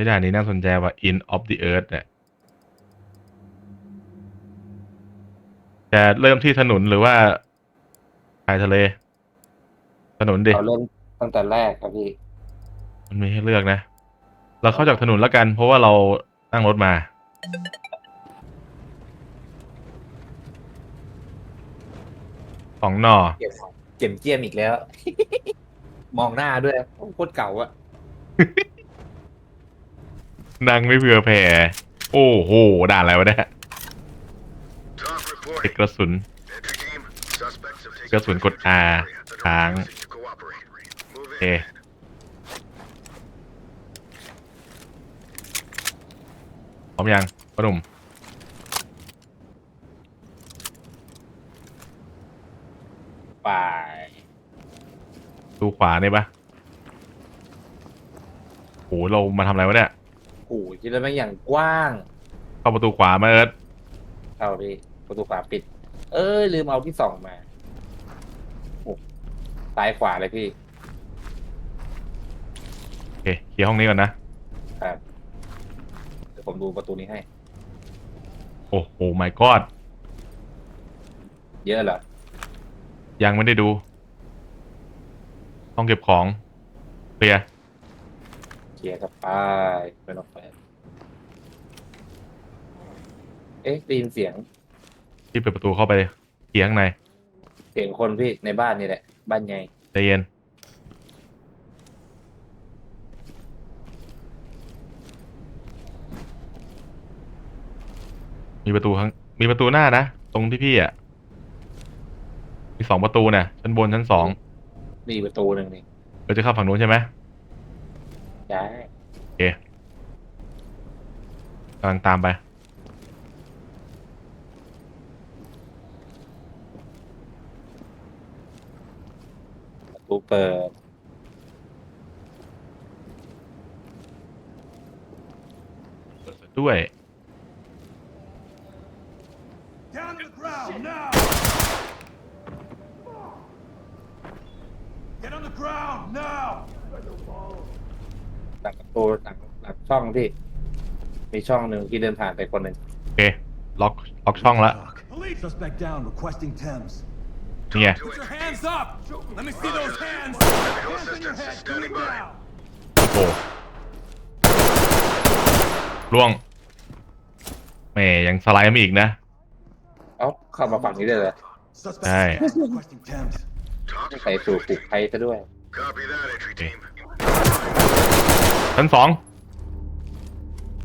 ฮ้ยด่านนี้น่าสนใจว่ะ In of the Earth เนี่ยจะเริ่มที่ถนนหรือว่าชายทะเล ถนนดิเราเริ่มตั้งแต่แรกครับพี่มันมีให้เลือกนะ เราเข้าจากถนนแล้วกัน เพราะว่าเรานั่งรถมาสองหน่อเก็บเก็มเจียมอีกแล้ว มองหน้าด้วยโคตรเก่าอะ นั่งไม่เผื่อแผ่ โอ้โห ด่านอะไรวะเนี่ย Talk เด็กระสุน กระสุนกด R area. The ค้าง target is to cooperate. Move โอเคพร้อมยังพ่อหนุ่มไปดูขวาเนี่ยปะโห เรามาทำอะไรวะเนี่ย หคิดแล้วแม่งอย่างกว้าง เข้าประตูขวามาเอิร์ธเข้าพี่ประตูขวาปิด เอ้ยลืมเอาที่สองมาโอ้ซ้ายขวาเลยพี่ โอเคเคลียร์ห้องนี้ก่อนนะ ครับ เดี๋ยวผมดูประตูนี้ให้ โอ้โห my god เยอะเหรอ ยังไม่ได้ดู ห้องเก็บของเคลียร์ เคลียร์กับไปเป็นออกไปเอ๊ะได้ยินเสียง ที่เปิดประตูเข้าไปเคลียร์ข้างในเสียงคนพี่ในบ้านนี่แหละ บ้านไงใจเย็นมีประตูข้างมีประตูหน้านะ ตรงที่พี่อะ มีสองประตูนะชั้นบนชั้นสองมีประตูหนึ่งนี่เราจะเข้าฝั่งนู้นใช่ไหม ได้โอเคกำลังตามไป ประตูเปิด ด้วย Down to the ground now! Get on the ground now! หลังประตูหลังหลังช่องพี่ มีช่องหนึ่งที่เดินผ่านไปคนหนึ่งโอเคล็อกล็อกช่องละ Police suspect down requesting Thames. นี่ไง Put your hands up! Let me see those hands! Hands on your head, do it now! โอ้โหล่วงแหมยังสไลด์มาอีกนะ เอ้าเข้ามาฝั่งนี้ได้เลย Suspect Hey. requesting Thames. Talk ใส่สูตรปลุกภัยซะด้วย Copy that, entry team. ชั้นสอง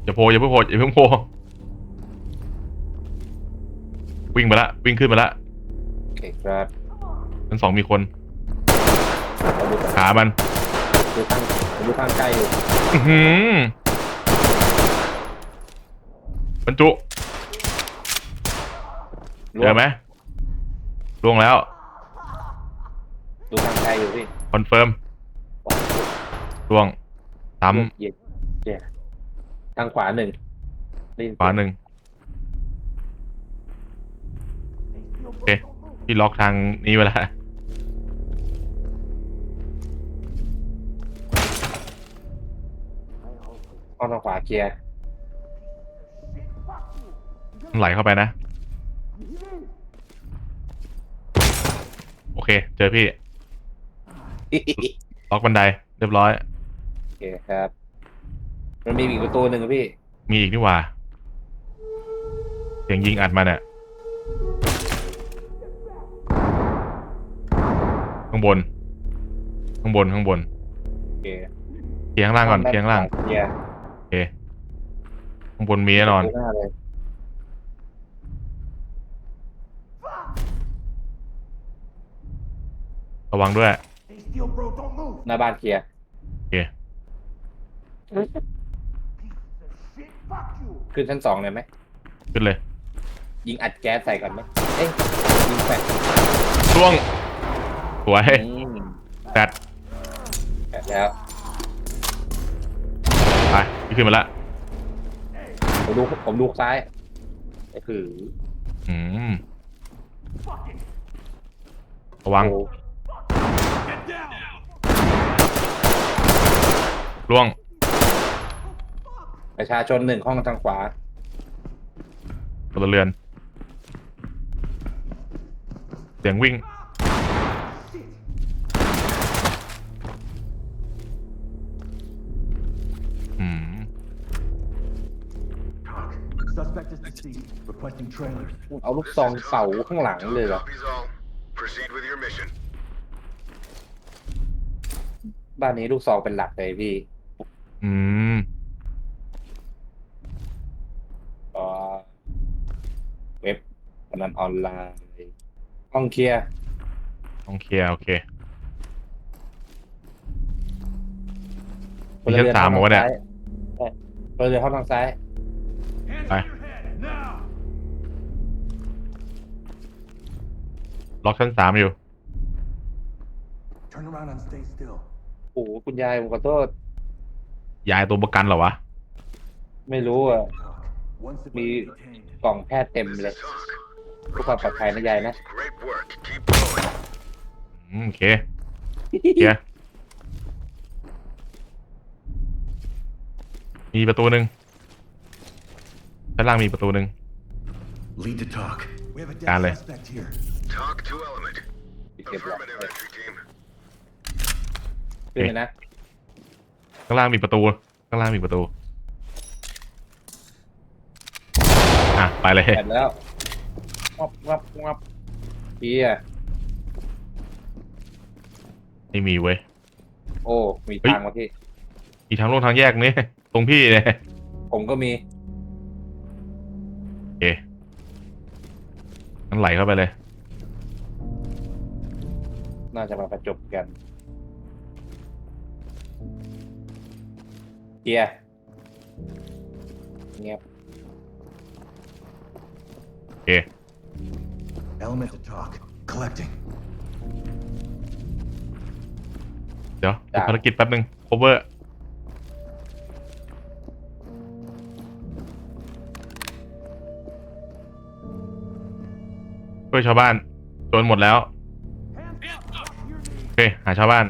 อย่าโผล่อย่าเพิ่งโผล่อย่าเพิ่งโผล่วิ่งไปละวิ่งขึ้นไปละโอเคครับชั้นสองมีคนเราดูกันหามันดูข้างดูข้างใกล้อยู่อื้อหือบรรจุเจอไหมล่วงแล้วดูข้างใกล้อยู่พี่คอนเฟิร์มล่วง ซ้เย็นเย็นทางขวาหนึ่งได้ยิำขวาหนึ่งโอเคพี่ล็อกทางนี้ไว้แล้วห้องทางขวาเคลียร์มันไหลเข้าไปนะ โอเค เจอพี่ ล็อกบันได เรียบร้อยโอ เคครับ มันมีอีกประตูหนึ่งครับพี่ มีอีกนี่หว่าเสียงยิงอัดมาเนี่ยข้างบน ข้างบนข้างบนโอเคเคลียร์ข้างล่างก่อนเคลียร์ข้างล่างเคลียร์โอเคข้างบนมีแน่นอน ดูหน้าเลยระวังด้วย Hey, Steel Bro, don't move! หน้าบ้านเคลียร์ โอเค Shit, fuck you! ขึ้นชั้นสองเลยไหม ขึ้นเลยยิงอัดแก๊สใส่ก่อนไหมเอ้ยยิงแฟลชร่วงสวยอืมแตดแฟลชแล้วไปพี่ขึ้นมาละผมดูผมดูซ้ายก็คืออืมระวังโอ้ Get down! ร่วง ประชาชนหนึ่งห้องทางขวา พลเรือน เสียงวิ่ง อืม Talk. Suspect is deceased. Requesting trailers. เอาลูกซองเป่าข้างหลังเลยเหรอ Copies all. Proceed with your mission. บ้านนี้ลูกซองเป็นหลักเลยพี่ อืม เว็บพนันออนไลน์ห้องเคลียร์ต้องเคลียร์โอเค มีชั้นสามเหรอวะเนี่ยใช่พลเรือนห้องทางซ้าย Hands Bye. on your head, now! ล็อกชั้นสามอยู่ Turn around and stay still. โอ้โหคุณยายผมขอโทษ ยายตัวประกันเหรอวะ ไม่รู้อะ Talk. One Me- civilian detained. กล่องแพทย์เต็ม This เลย is Talk. เพื่อความปลอดภัยนะยายนะ Great work. Keep going. อืมโอเคเคลียร์มีประตูหนึ่งด้านล่างมีประตูหนึ่ง Lead to talk. We have a dead Dale. suspect here. Talk to element. เก็บหลัก Affirmative entry team. ขึ้นเลยนะ ข้างล่างมีประตู ข้างล่างมีประตู อ่ะไปเลย แปดแล้วงับงับงับเฮียไม่มีเว้ย โอ้ มีเฮ้ย ทางมาพี่ มีทางลงทางแยกนี่ตรงพี่เนี่ยผมก็มีโอเคงั้นไหลเข้าไปเลย น่าจะมาประจบกันเฮียเงียบโอ เค Element to talk. Collecting. เดี๋ยวดูภารกิจแป๊บนึง cover ช่วยชาวบ้านโจนหมดแล้ว โอเค หาชาวบ้าน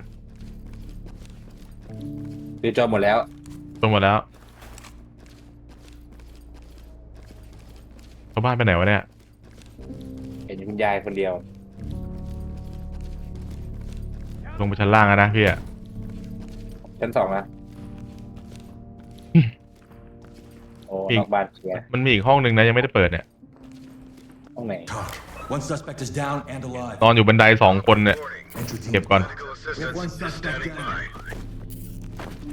คือจอหมดแล้ว โจนหมดแล้ว ชาว บ้านไปไหนวะเนี่ย เห็นคุณยายคนเดียว ลงไปชั้นล่างแล้วนะพี่อะชั้นสองนะอืมโอ้อีกนอกบ้านเคลียร์มันมีอีกห้องหนึ่งนะยังไม่ได้เปิดเนี่ย ห้องไหน Talk. One suspect is down and alive. นอนอยู่บันไดสองคนเนี่ย Warning. Entry team. เก็บก่อน Medical assistance is standing by.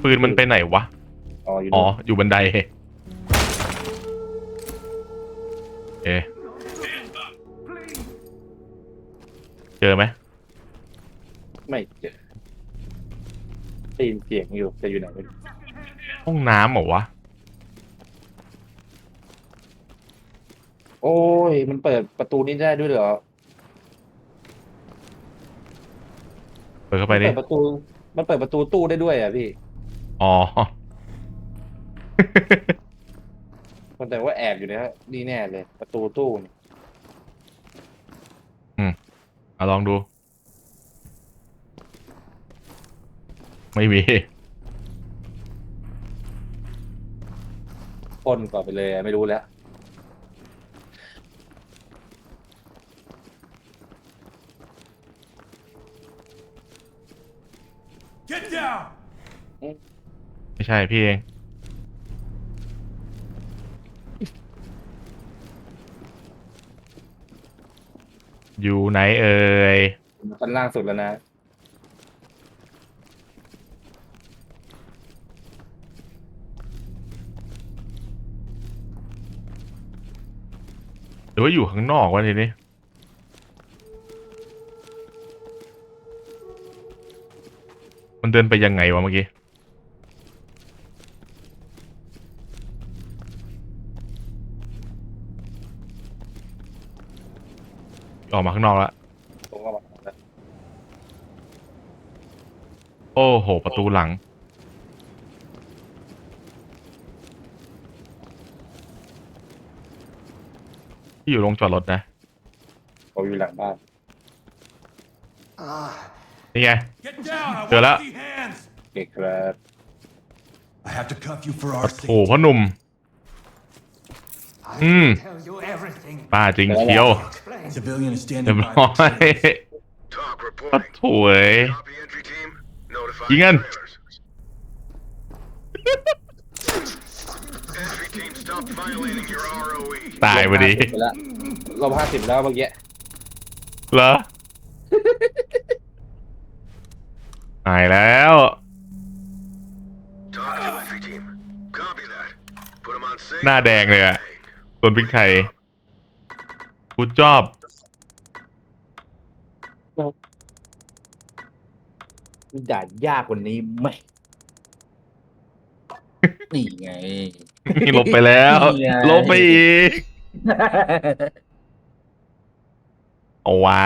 ปืนมันไปไหนวะ อ๋ออยู่อ๋อนู่นอยู่บันได เอะเจอไหมไม่เจอได้ยินเสียงอยู่แต่อยู่ไหนไม่รู้ห้องน้ำเหรอวะ โอ้ย มันเปิดประตูนี้ได้ด้วยเหรอเปิดเข้าไปดิ เปิดประตู มันเปิดประตูตู้ได้ด้วยอะพี่ อ๋อ คนแต่ว่าแอบอยู่นะนี่แน่เลย ประตูตู้นี่เอาลองดู ไม่มีพ่นก่อนไปเลยอะไม่รู้แล้ว Get down! ไม่ใช่พี่เอง อยู่ไหนเอ่ยชั้นล่างสุดแล้วนะ หรือว่าอยู่ข้างนอกวะทีนี้ มันเดินไปยังไงวะเมื่อกี้ ออกมาข้างนอกแล้วตรงก็มาแล้วโอ้โห ประตูหลัง ที่อยู่โรงจอดรถนะ ผมอยู่หลังบ้านนี่ไง Get down! I Chill want out. to see hands! เด็กครับ I have to cuff you for โอ้ our โหพ่อหนุ่ม I Mm. can tell you everything. ป้าจริงเชียว Explain. Civilian is เรีย standing บร้อย by. Talk ปัด reporting. โถเอ้ย Copy entry team. Notify ยิงกัน trailers. Entry team, stop violating your E. ROE. ตายพอดีลบ50ไปแล้วลบห้าสิบแล้วเมื่อกี้เหรอหายแล้ว Talk to entry team. Copy that. Put them on safe. หน้าแดงเลยอะ ส่วนพริกไทยกูจอบ มีด่านยากกว่านี้ไหม นี่ไงลบไปแล้ว นี่ไง ลบไปอีก เอาว้า